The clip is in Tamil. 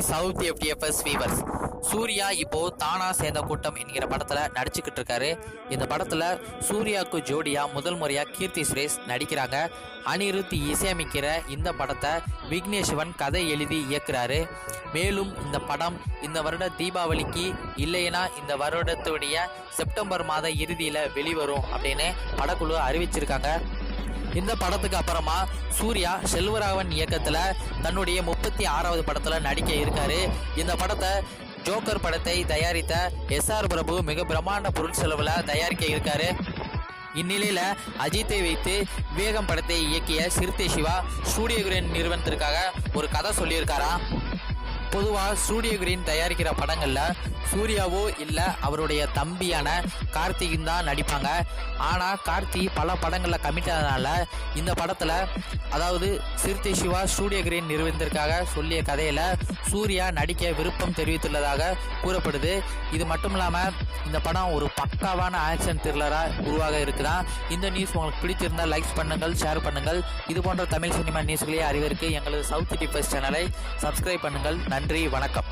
சவுத் எஃப்டிஎஃப்எஸ் வீவர்ஸ் சூர்யா இப்போ தானா சேர்ந்த கூட்டம் என்கிற படத்துல நடிச்சுக்கிட்டு இருக்காரு. இந்த படத்துல சூர்யாவுக்கு ஜோடியா முதல் முறையா கீர்த்தி சுரேஷ் நடிக்கிறாங்க. அனிருத் இசையமைக்கிற இந்த படத்தை விக்னேஷ்வன் கதை எழுதி இயக்குறாரு. மேலும் இந்த படம் இந்த வருட தீபாவளிக்கு இல்லைன்னா இந்த வருடத்துடைய செப்டம்பர் மாத இறுதியில் வெளிவரும் அப்படின்னு படக்குழு அறிவிச்சிருக்காங்க. இந்த படத்துக்கு அப்புறமா சூர்யா செல்வராகவன் இயக்கத்தில் தன்னுடைய முப்பத்தி ஆறாவது படத்தில் நடிக்க இருக்காரு. இந்த படத்தை ஜோக்கர் படத்தை தயாரித்த எஸ் ஆர் பிரபு மிக பிரம்மாண்ட பொருட்செலவுல தயாரிக்க இருக்காரு. இந்நிலையில் அஜித்தை வைத்து வேகம் படத்தை இயக்கிய சிறுத்தை சிவா ஸ்டூடியோ கிரேன் நிறுவனத்திற்காக ஒரு கதை சொல்லியிருக்காராம். பொதுவாக ஸ்டூடியோ கிரீன் தயாரிக்கிற படங்களில் சூர்யாவோ இல்லை அவருடைய தம்பியான கார்த்திகின் தான் நடிப்பாங்க. ஆனால் கார்த்தி பல படங்களில் கமிட்டதுனால இந்த படத்தில் அதாவது சிறுத்தை சிவா ஸ்டூடியோ கிரீன் நிறுவனத்திற்காக சொல்லிய கதையில் சூர்யா நடிக்க விருப்பம் தெரிவித்துள்ளதாக கூறப்படுது. இது மட்டும் இல்லாமல் இந்த படம் ஒரு பக்காவான ஆக்ஷன் த்ரில்லராக உருவாக இருக்குதான் இந்த நியூஸ் உங்களுக்கு பிடிச்சிருந்தால் லைக்ஸ் பண்ணுங்கள் ஷேர் பண்ணுங்கள். இது போன்ற தமிழ் சினிமா நியூஸ்களையே அறிவிற்கு எங்களது சவுத் டிஃபஸ் சேனலை சப்ஸ்கிரைப் பண்ணுங்கள். நன்றி வணக்கம்.